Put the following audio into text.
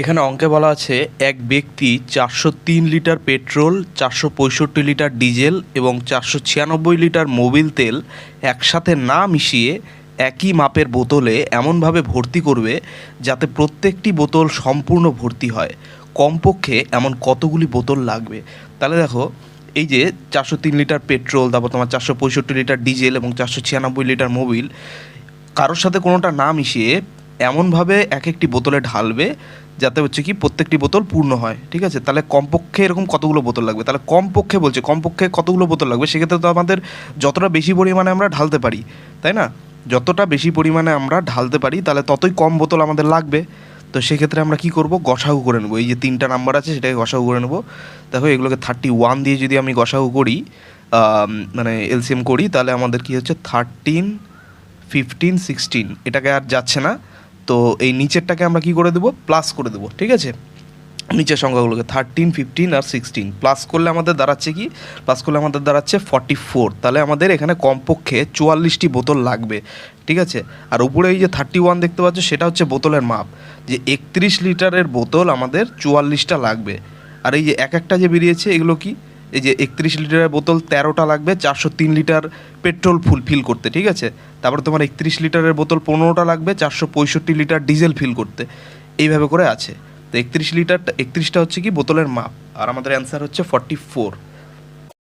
এখানে অঙ্কে বলা আছে, এক ব্যক্তি চারশো তিন লিটার পেট্রোল, চারশো পঁয়ষট্টি লিটার ডিজেল এবং চারশো ছিয়ানব্বই লিটার মোবিল তেল একসাথে না মিশিয়ে একই মাপের বোতলে এমনভাবে ভর্তি করবে যাতে প্রত্যেকটি বোতল সম্পূর্ণ ভর্তি হয়। কমপক্ষে এমন কতগুলি বোতল লাগবে? তাহলে দেখো, এই যে চারশো তিন লিটার পেট্রোল, তারপর তোমার চারশো পঁয়ষট্টি লিটার ডিজেল এবং চারশো ছিয়ানব্বই লিটার মোবিল, কারোর সাথে কোনোটা না মিশিয়ে এমনভাবে এক একটি বোতলে ঢালবে যাতে হচ্ছে কি প্রত্যেকটি বোতল পূর্ণ হয়, ঠিক আছে? তাহলে কমপক্ষে এরকম কতগুলো বোতল লাগবে? তাহলে কমপক্ষে বলছে, কমপক্ষে কতগুলো বোতল লাগবে? সেক্ষেত্রে তো আমাদের যতটা বেশি পরিমাণে আমরা ঢালতে পারি, তাই না? যতটা বেশি পরিমাণে আমরা ঢালতে পারি, তাহলে ততই কম বোতল আমাদের লাগবে। তো সেক্ষেত্রে আমরা কি করব? গসাগু করে নেব। এই যে তিনটা নাম্বার আছে, সেটাকে গসাগু করে নেব। দেখো, এগুলোকে থার্টি ওয়ান দিয়ে যদি আমি গসাগু করি মানে এলসিএম করি, তাহলে আমাদের কি হচ্ছে? থার্টিন ফিফটিন সিক্সটিন এটাকে আর যাচ্ছে না। তো এই নিচেরটাকে আমরা কি করে দেবো? প্লাস করে দেবো, ঠিক আছে? নিচের সংখ্যাগুলোকে থার্টিন ফিফটিন আর সিক্সটিন প্লাস করলে আমাদের দাঁড়াচ্ছে কি? প্লাস করলে আমাদের দাঁড়াচ্ছে ফর্টি ফোর তাহলে আমাদের এখানে কমপক্ষে চুয়াল্লিশটি বোতল লাগবে, ঠিক আছে? আর উপরে এই যে থার্টি ওয়ান দেখতে পাচ্ছ, সেটা হচ্ছে বোতলের মাপ। যে একত্রিশ লিটারের বোতল আমাদের চুয়াল্লিশটা লাগবে। আর এই যে এক একটা যে বেরিয়েছে, এগুলো কি? এই যে একত্রিশ লিটারের বোতল তেরোটা লাগবে, চারশো তিন লিটার পেট্রোল ফুল ফিল করতে, ঠিক আছে? তারপরে তোমার একত্রিশ লিটারের বোতল পনেরোটা লাগবে, চারশো পঁয়ষট্টি লিটার ডিজেল ফিল করতে। এইভাবে করে আছে। তো একত্রিশ লিটারটা, একত্রিশটা হচ্ছে কি? বোতলের মাপ। আর আমাদের অ্যান্সার হচ্ছে ফর্টি ফোর